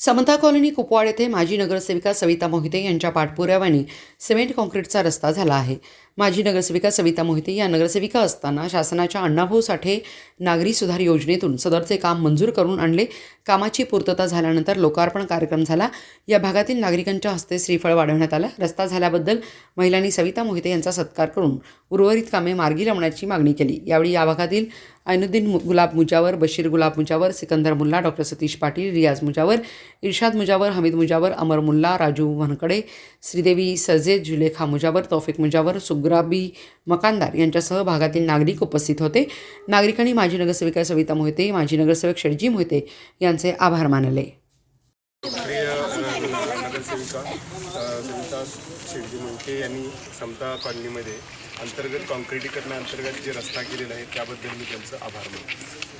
समता कॉलनी कुपवाड येथे माजी नगरसेविका सविता मोहिते यांच्या पाठपुराव्याने सिमेंट कॉन्क्रीटचा रस्ता झाला आहे. माजी नगरसेविका सविता मोहिते या नगरसेविका असताना शासनाच्या अण्णाभाऊ साठे नागरी सुधार योजनेतून सदरचे काम मंजूर करून आणले. कामाची पूर्तता झाल्यानंतर लोकार्पण कार्यक्रम झाला. या भागातील नागरिकांच्या हस्ते श्रीफळ वाढवण्यात आला. रस्ता झाल्याबद्दल महिलांनी सविता मोहिते यांचा सत्कार करून उर्वरित कामे मार्गी लावण्याची मागणी केली. यावेळी या भागातील ऐनुद्दीन मु- गुलाब मुजावर बशीर गुलाब मुजावर सिकंदर मुल्ला डॉक्टर सतीश पाटील रियाज मुजावर इर्शाद मुजावर हमीद मुजावर अमर मुल्ला राजू वनकडे श्रीदेवी सजेद जुलेखा मुजावर तौफिक मुजावर सुग्राबी मकानदार यांच्यासह भागातील नागरिक उपस्थित होते. नागरिकांनी माजी नगरसेविका सविता मोहिते माजी नगरसेवक षडजी मोहिते यांचे आभार मानले. नगरसेविका सेविका सविता शेडजी मुंके यांनी समता कॉलनीमध्ये अंतर्गत कॉन्क्रिटीकरणाअंतर्गत जे रस्ता केलेला आहे त्याबद्दल मी त्यांचं आभार मानतो.